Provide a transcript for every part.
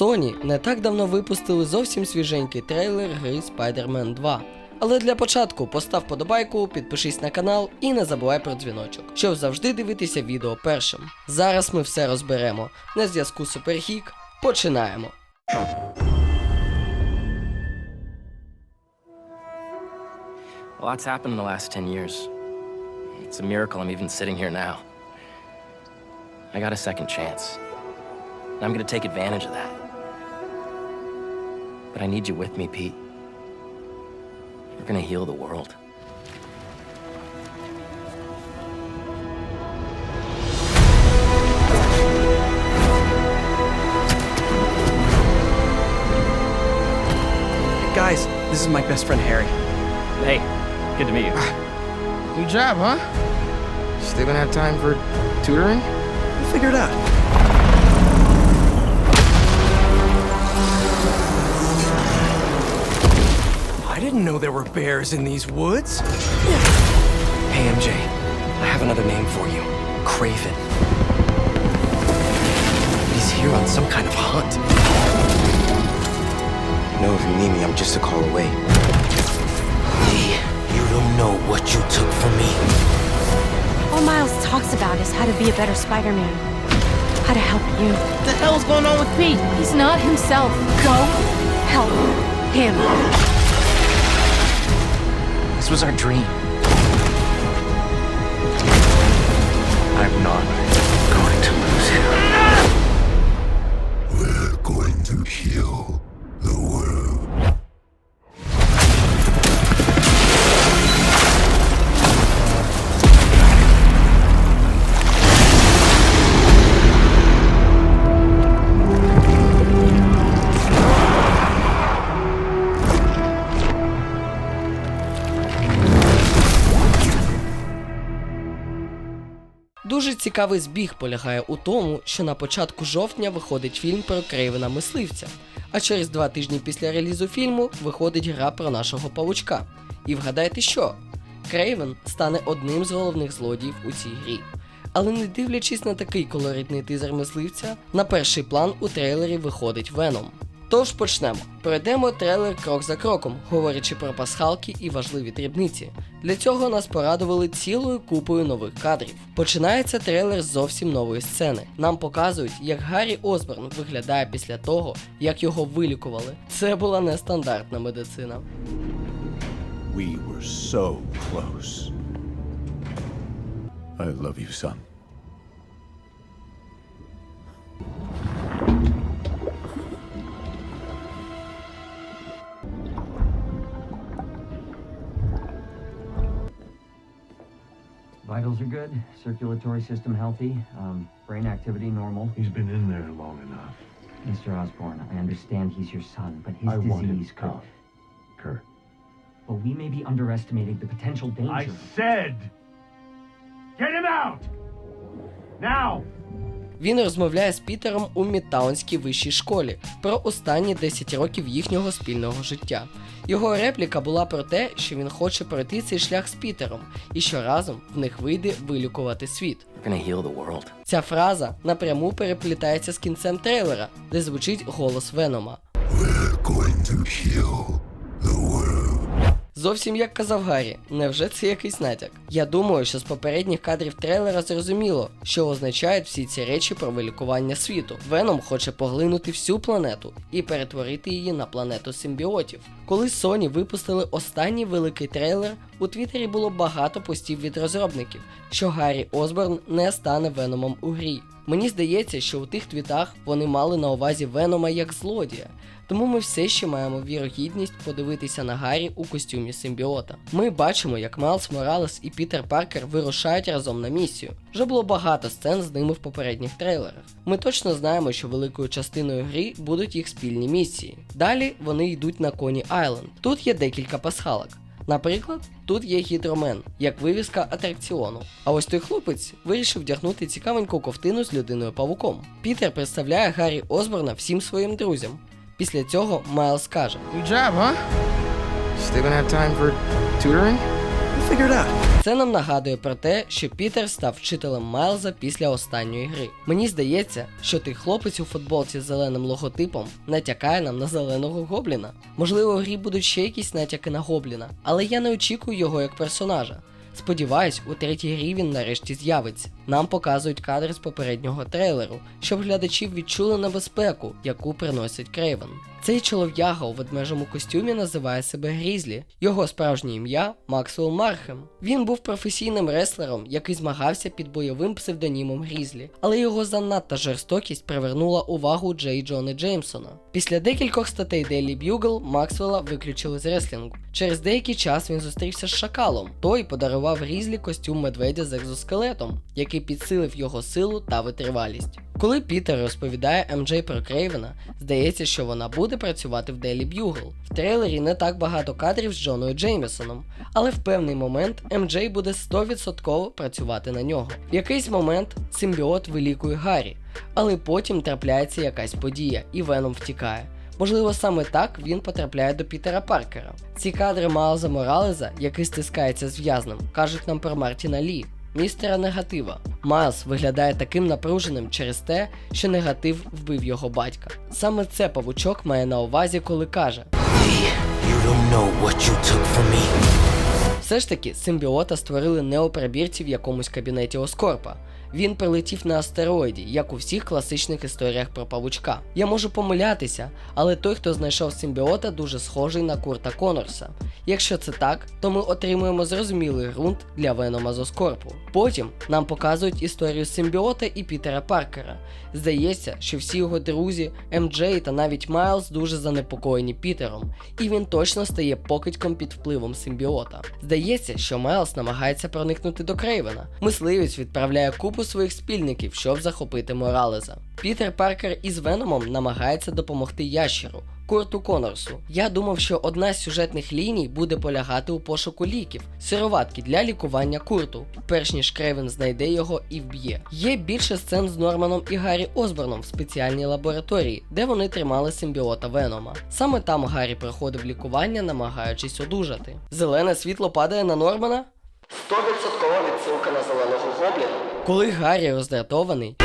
Sony не так давно випустили зовсім свіженький трейлер гри Spider-Man 2. Але для початку постав подобайку, підпишись на канал і не забувай про дзвіночок, щоб завжди дивитися відео першим. Зараз ми все розберемо. На зв'язку Супергік. Починаємо. Lot's happened in the last 10 years. It's a miracle I'm even sitting here now. I got a second chance. And I'm gonna take advantage of that. But I need you with me, Pete. We're gonna heal the world. Guys, this is my best friend Harry. Hey, good to meet you. Ah. New job, huh? Still gonna have time for tutoring? We'll figure it out. I didn't know there were bears in these woods. Hey, MJ, I have another name for you Craven. He's here on some kind of hunt. You know, if you need me, I'm just a call away. Lee, you don't know what you took from me. All Miles talks about is how to be a better Spider-Man. How to help you. What the hell's going on with Pete? He's not himself. Go help him. This was our dream. I'm not going to lose him. Дуже цікавий збіг полягає у тому, що на початку жовтня виходить фільм про Крейвена мисливця, а через два тижні після релізу фільму виходить гра про нашого павучка. І вгадайте що? Крейвен стане одним з головних злодіїв у цій грі. Але не дивлячись на такий колоритний тизер мисливця, на перший план у трейлері виходить Веном. Тож почнемо. Пройдемо трейлер крок за кроком, говорячи про пасхалки і важливі дрібниці. Для цього нас порадували цілою купою нових кадрів. Починається трейлер з зовсім нової сцени. Нам показують, як Гаррі Осборн виглядає після того, як його вилікували. Це була нестандартна медицина. We were so close. I love you, son. Vitals are good, circulatory system healthy, um, brain activity normal. He's been in there long enough. Mr. Osborne, I understand he's your son, but his I want him disease could. out. Kurt. But we may be underestimating the potential danger. I said, get him out! Now! Він розмовляє з Пітером у Мідтаунській вищій школі про останні 10 років їхнього спільного життя. Його репліка була про те, що він хоче пройти цей шлях з Пітером, і що разом в них вийде вилікувати світ. Ця фраза напряму переплітається з кінцем трейлера, де звучить голос Венома. We're going to heal the world. Зовсім як казав Гаррі, невже це якийсь натяк? Я думаю, що з попередніх кадрів трейлера зрозуміло, що означають всі ці речі про вилікування світу. Веном хоче поглинути всю планету і перетворити її на планету симбіотів. Коли Sony випустили останній великий трейлер, у Твіттері було багато постів від розробників, що Гаррі Осборн не стане Веномом у грі. Мені здається, що у тих твітах вони мали на увазі Венома як злодія. Тому ми все ще маємо вірогідність подивитися на Гаррі у костюмі симбіота. Ми бачимо, як Майлз Моралес і Пітер Паркер вирушають разом на місію. Вже було багато сцен з ними в попередніх трейлерах. Ми точно знаємо, що великою частиною гри будуть їх спільні місії. Далі вони йдуть на Коні Айленд. Тут є декілька пасхалок. Наприклад, тут є гідромен, як вивіска атракціону. А ось той хлопець вирішив вдягнути цікавеньку ковтину з людиною павуком. Пітер представляє Гаррі Осборна всім своїм друзям. Після цього Майлз каже: job, huh? Still gonna have time for tutoring? Це нам нагадує про те, що Пітер став вчителем Майлза після останньої гри. Мені здається, що той хлопець у футболці з зеленим логотипом натякає нам на зеленого гобліна. Можливо, в грі будуть ще якісь натяки на гобліна, але я не очікую його як персонажа. Сподіваюсь, у третій грі він нарешті з'явиться. Нам показують кадри з попереднього трейлеру, щоб глядачі відчули небезпеку, яку приносить Крейвен. Цей чолов'яга у ведмежому костюмі називає себе Грізлі. Його справжнє ім'я Максвелл Мархем. Він був професійним реслером, який змагався під бойовим псевдонімом Грізлі, але його занадта жорстокість привернула увагу Джей Джона Джеймсона. Після декількох статей Daily Bugle Максвелла виключили з реслінгу. Через деякий час він зустрівся з шакалом. Той подарував Грізлі костюм медведя з екзоскелетом, який підсилив його силу та витривалість. Коли Пітер розповідає МД про Крейвена, здається, що вона буде працювати в Daily Bugle. В трейлері не так багато кадрів з Джоною Джеймісоном, але в певний момент МД буде 100% працювати на нього. В якийсь момент симбіот вилікує Гаррі, але потім трапляється якась подія, і Веном втікає. Можливо, саме так він потрапляє до Пітера Паркера. Ці кадри Майлза Моралеза, який стискається з в'язнем, кажуть нам про Мартіна Лі, містера негатива. Майлз виглядає таким напруженим через те, що негатив вбив його батька. Саме це павучок має на увазі, коли каже: you don't know what you took from me. все ж таки симбіота створили не у прибірці в якомусь кабінеті Оскорпа. Він прилетів на астероїді, як у всіх класичних історіях про павучка. Я можу помилятися, але той, хто знайшов симбіота, дуже схожий на Курта Конорса. Якщо це так, то ми отримуємо зрозумілий ґрунт для Венома з Оскорпу. Потім нам показують історію симбіота і Пітера Паркера. Здається, що всі його друзі, МД та навіть Майлз дуже занепокоєні Пітером, і він точно стає покидьком під впливом симбіота. Здається, що Майлз намагається проникнути до Крейвена. Мисливець відправляє купу своїх спільників, щоб захопити Моралеза. Пітер Паркер із Веномом намагається допомогти ящеру. Курту Конорсу. Я думав, що одна з сюжетних ліній буде полягати у пошуку ліків, сироватки для лікування курту, перш ніж Крейвен знайде його і вб'є. Є більше сцен з Норманом і Гаррі Осборном в спеціальній лабораторії, де вони тримали симбіота Венома. Саме там Гаррі проходив лікування, намагаючись одужати. Зелене світло падає на Нормана. 100% відсилка на зеленого гобліна. Коли Гаррі роздратований,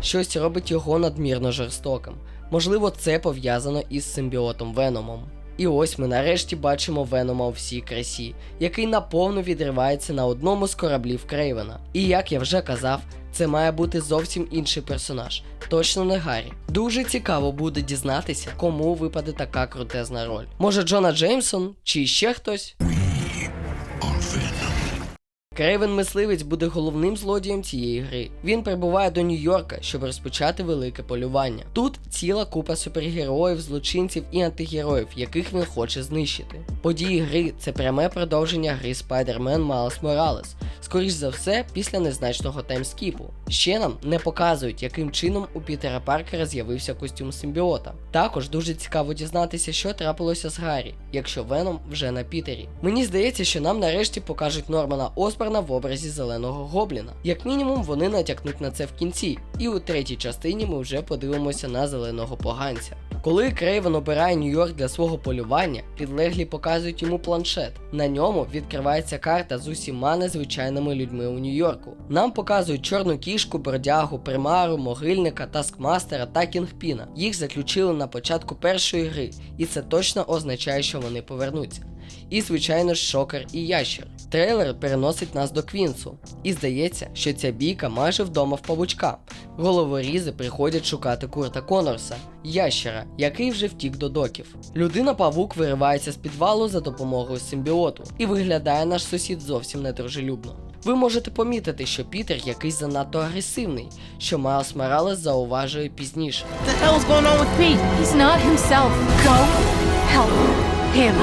щось робить його надмірно жорстоким. Можливо, це пов'язано із симбіотом Веномом. І ось ми нарешті бачимо Венома у всій красі, який наповну відривається на одному з кораблів Крейвена. І як я вже казав, це має бути зовсім інший персонаж, точно не Гаррі. Дуже цікаво буде дізнатися, кому випаде така крутезна роль. Може Джона Джеймсон чи ще хтось? Крейвен мисливець буде головним злодієм цієї гри. Він прибуває до Нью-Йорка, щоб розпочати велике полювання. Тут ціла купа супергероїв, злочинців і антигероїв, яких він хоче знищити. Події гри це пряме продовження гри Spider-Man Miles Morales, скоріш за все, після незначного таймскіпу. Ще нам не показують, яким чином у Пітера Паркера з'явився костюм симбіота. Також дуже цікаво дізнатися, що трапилося з Гаррі, якщо Веном вже на Пітері. Мені здається, що нам нарешті покажуть Нормана Осборна в образі зеленого гобліна. Як мінімум, вони натякнуть на це в кінці, і у третій частині ми вже подивимося на зеленого поганця. Коли Крейвен обирає Нью-Йорк для свого полювання, підлеглі показують йому планшет. На ньому відкривається карта з усіма незвичайними людьми у Нью-Йорку. Нам показують чорну кішку, бродягу, примару, могильника, таскмастера та кінгпіна. Їх заключили на початку першої гри, і це точно означає, що вони повернуться. І, звичайно ж, шокер і ящер. Трейлер переносить нас до Квінсу. І здається, що ця бійка майже вдома в павучка. Головорізи приходять шукати Курта Конорса, ящера, який вже втік до доків. Людина-павук виривається з підвалу за допомогою симбіоту, і виглядає наш сусід зовсім недружелюбно. Ви можете помітити, що Пітер якийсь занадто агресивний, що Майлз Моралес зауважує пізніше. He's not himself. Go help him.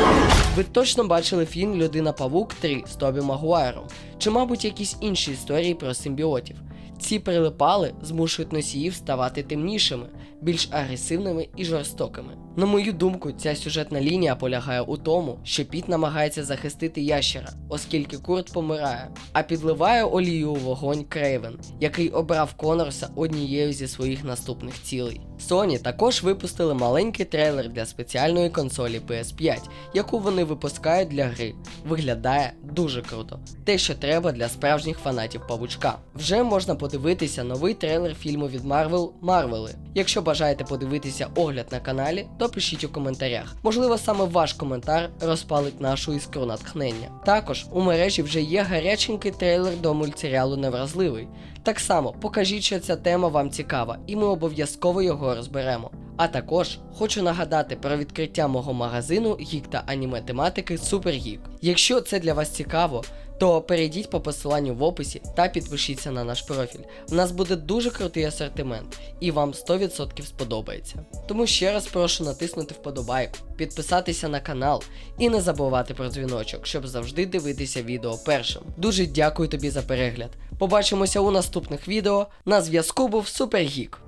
Ви точно бачили фільм Людина Павук 3 з Тобі Магуайром, чи, мабуть, якісь інші історії про симбіотів. Ці прилипали змушують носіїв ставати темнішими, більш агресивними і жорстокими. На мою думку, ця сюжетна лінія полягає у тому, що Піт намагається захистити ящера, оскільки Курт помирає, а підливає олію у вогонь Крейвен, який обрав Конорса однією зі своїх наступних цілей. Sony також випустили маленький трейлер для спеціальної консолі PS5, яку вони випускають для гри. Виглядає дуже круто. Те, що треба для справжніх фанатів павучка. Вже можна подивитися новий трейлер фільму від Marvel Марвели. Якщо бажаєте подивитися огляд на каналі, то пишіть у коментарях. Можливо, саме ваш коментар розпалить нашу іскру натхнення. Також у мережі вже є гаряченький трейлер до мультсеріалу Невразливий. Так само покажіть, що ця тема вам цікава, і ми обов'язково його розберемо. А також хочу нагадати про відкриття мого магазину гік та аніме тематики Супергік. Якщо це для вас цікаво, то перейдіть по посиланню в описі та підпишіться на наш профіль. У нас буде дуже крутий асортимент, і вам 100% сподобається. Тому ще раз прошу натиснути вподобайку, підписатися на канал і не забувати про дзвіночок, щоб завжди дивитися відео першим. Дуже дякую тобі за перегляд. Побачимося у наступних відео. На зв'язку був Супергік.